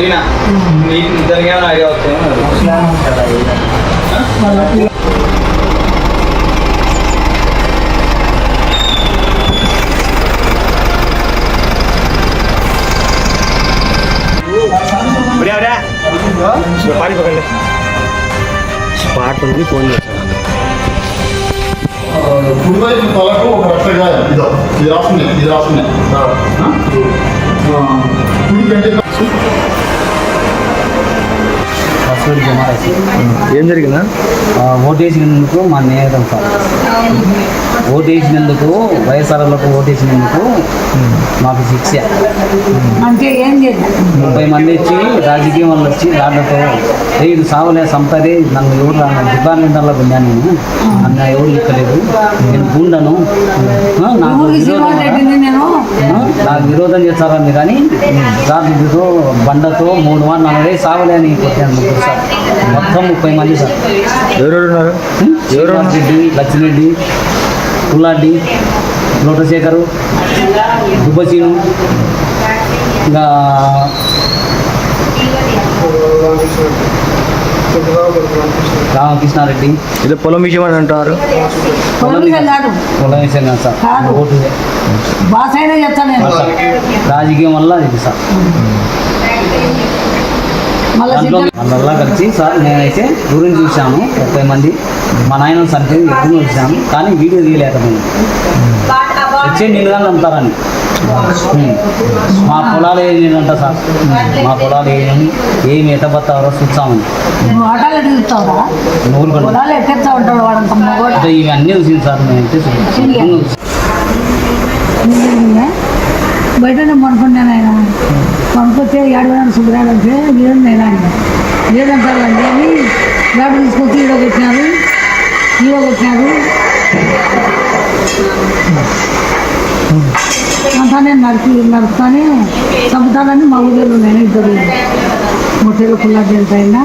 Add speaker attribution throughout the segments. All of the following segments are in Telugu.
Speaker 1: చదివిన మీకు ఏమైనా ఐడియా వస్తాయేమో
Speaker 2: స్పాట్ ఉంది ఫోన్ చేశాను.
Speaker 3: కుడివైపు తలకు ఒక రక్తగాయం ఇదో ఇది రాస్తున్నాయి ఇది కుడి కంటే
Speaker 4: రాసి
Speaker 2: ఏం జరిగిందా?
Speaker 4: ఓటేసినందుకు మా నేరం సార్ ఓటేసినందుకు వైఎస్ఆర్లకు ఓటేసినందుకు మాకు శిక్ష.
Speaker 5: అంటే ఏం చేద్దాం?
Speaker 4: ముప్పై మంది వచ్చి రాజకీయం వాళ్ళు వచ్చి దాంట్లో "ఏ, ఇది సావలే సంపదే నన్ను ఎవరు డిపార్ట్మెంట్లో వెళ్ళాను నేను. అన్న ఎవరు ఇక్కలేదు నేను గుండను. నాకు నాకు విరోధం చేస్తారని కానీ రాజుతో బండతో మూడు వారు నలభై సావలే అని కొట్టాను ముగ్గురు సార్. మొత్తం ముప్పై మంది సార్. రెడ్డి లక్ష్మిరెడ్డి పుల్లాడ్డి లోటశేఖరు దుబ్బచీను ఇంకా రామకృష్ణారెడ్డి.
Speaker 2: ఏదో పొలం విషయం అని అంటారు
Speaker 5: పొలం
Speaker 4: విషయం కాదు. సార్. ఓటు రాజకీయం వల్ల ఇది సార్. వాళ్ళల్లా కలిసి సార్ నేనైతే దూరం చూశాను ముప్పై మంది. మా నాయన సంటే ఎదురు చూశాను. కానీ వీడియో తీయలేకపోయింది వచ్చే నేను కానీ నమ్ముతారని. మా పొలాలు ఏంటంట సార్. మా పొలాలు ఏమి ఏమి ఎట్టబత్తారో చూస్తామని. అంటే ఇవన్నీ చూసింది సార్ నేనైతే
Speaker 5: బయట ఆయన. పనుకొస్తే ఏడవడానికి శుభ్రాలు అంటే లేదు నేను ఆయన లేదంటారు అండి అని గాడు తీసుకొచ్చి ఈడొక వచ్చినారు ఈడొక అంతా నేను నరికి నరుకుతానే చంపుతానని మా ఊళ్ళో నేను ఇద్దరు మొట్టెలు పుల్లాటి ఆయన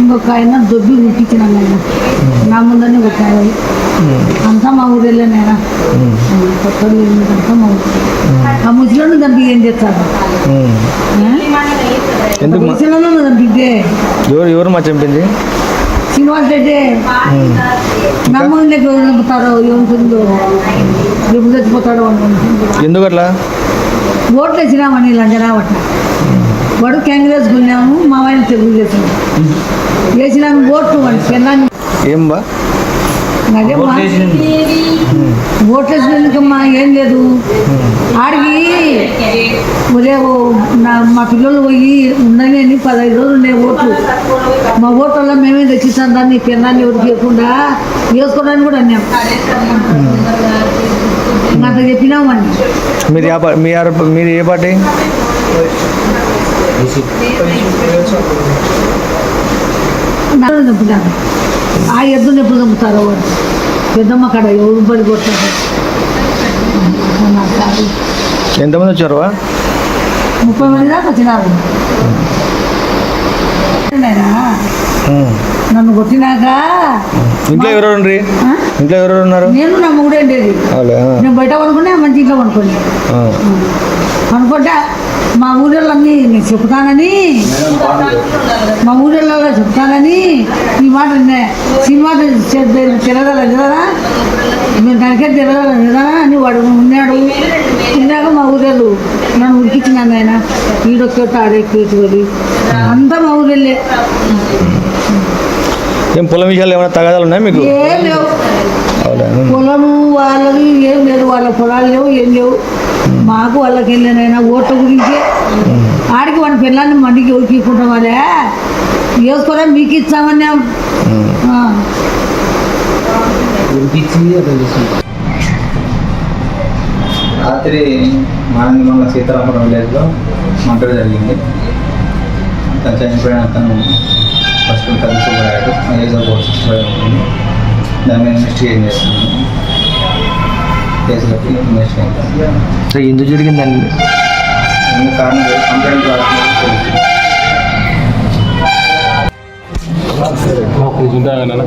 Speaker 5: ఇంకొక ఆయన దొబ్బి ఉట్టించినాను ఆయన. నా ముందరనే కొట్టారు. అంతా మా ఊరేళ్ళే నేనా? కొత్తలు అంతా మా ఊరు ఆ ముసలిని చంపి ఏం చేస్తారు?
Speaker 2: ఎందుకు
Speaker 5: ముసలిని చంపితే
Speaker 2: ఎవరు ఎవరు మా చంపింది?
Speaker 5: శ్రీనివాస్ రెడ్డి. ఎవరు చంపుతారో ఏముంటుందో ఎప్పుడు చచ్చిపోతాడో
Speaker 2: ఎందుకు అట్లా?
Speaker 5: ఓట్లు వేసినామని లంజరావట్ల వాడు కాంగ్రెస్ కొన్నాము మా ఆయన తెలుగుదేశం. వేసినాము ఓట్లు పెళ్ళాన్ని
Speaker 2: ఏం బా?
Speaker 5: అదే మా ఓట్లు వేసినందుకమ్మా ఏం లేదు. ఆడికి నా మా పిల్లలు పోయి ఉండని అని పదహైదు రోజులు ఉండే ఓట్లు. మా ఓట్లలో మేమే తెచ్చిస్తాం దాన్ని పెన్నాన్ని ఎవరికి ఇవ్వకుండా? వేసుకోవడానికి కూడా అన్నాం. అంత చెప్పినామని
Speaker 2: మీరు మీరు ఏ పార్టీ?
Speaker 5: చంపుతాను ఆ ఎద్దుని ఎప్పుడు చంపుతారో వాడు పెద్దమ్మ కాడ ఎవరు పడి కొట్టారు.
Speaker 2: ఎంతమంది వచ్చారు?
Speaker 5: ముప్పై మంది దాకా వచ్చినారు. నన్ను కొట్టినాక
Speaker 2: ఇంట్లో
Speaker 5: ఆ?
Speaker 2: ఇంట్లో ఎవరెవరు ఉన్నారు
Speaker 5: నేను నా మొగుడే ఉండేది. నేను బయట పడుకునే మంచి ఇంట్లో పడుకోండి
Speaker 2: ఆ.
Speaker 5: మా ఊళ్ళన్నీ నేను చెప్తానని మా ఊళ్ళలో చెప్తానని ఈ మాట. సినిమా తిరగలేదు కదా మేము దానికే తిరగలేదు కదా అని వాడు ఉన్నాడు. తిన్నాక మా ఊరేళ్ళు నన్ను ఉడికిచ్చినాను ఆయన ఈడొక్కటి ఆడెక్కేటి అంతా మా ఊరెళ్ళే.
Speaker 2: ఏం పొలం విషయాలు ఏమైనా తగాదాలు ఉన్నాయా మీకు?
Speaker 5: పొలము వాళ్ళకి ఏం లేదు వాళ్ళ పొలాలు లేవు ఏం లేవు. మాకు వాళ్ళకి వెళ్ళినైనా ఓట్ల గురించి. ఆడికి వాడి పిల్లల్ని మండికి ఉరికికుంటాం వాళ్ళే? వేసుకోరా మీకు ఇచ్చామన్నా? రాత్రి
Speaker 4: మానంది అట్లా చేసుకుంటాం
Speaker 1: విలేజ్లో మంటలు జరిగింది. తను చనిపోయిన అతను ఫస్ట్ కలిసిపోయాడు ఏజ్ ఒక సిక్స్టీ ఫైవ్ ఉంటుంది దాని మీద ఇన్వెస్టిగేట్ చేస్తున్నాను కేసు కట్టి ఇన్వెస్టిగేషన్
Speaker 2: సో ఎందుకు జరిగిందండి?
Speaker 1: కారణం లేదు కంప్లైంట్
Speaker 6: ఒక్క నిమిషం ఉంటాయా నిమిషం.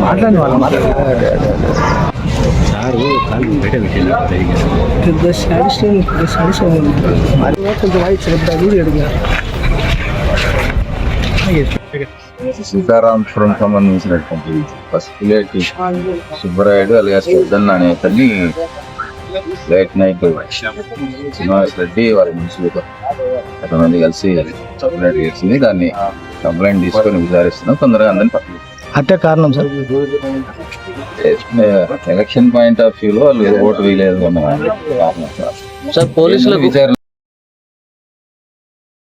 Speaker 2: మాట్లాడి వాళ్ళు
Speaker 7: సీతారాంపురం సంబంధించినటువంటి పసిపిలేటి సుబ్బరాయుడు అలియాస్ పెద్దన్న అనే అతన్ని లేట్ నైట్ శ్రీనివాస్ రెడ్డి వారి మనుషులతో కొంతమంది కలిసి కంప్లైంట్ చేసింది. దాన్ని కంప్లైంట్ తీసుకొని విచారిస్తున్నాం. తొందరగా అందరిని పక్కన
Speaker 2: హత్య కారణం సార్?
Speaker 7: ఎలక్షన్ పాయింట్ ఆఫ్ వ్యూలో వాళ్ళు ఓటు వేయలేదు అన్న కారణం. సార్.
Speaker 4: సార్ పోలీసులకు
Speaker 7: విచారణ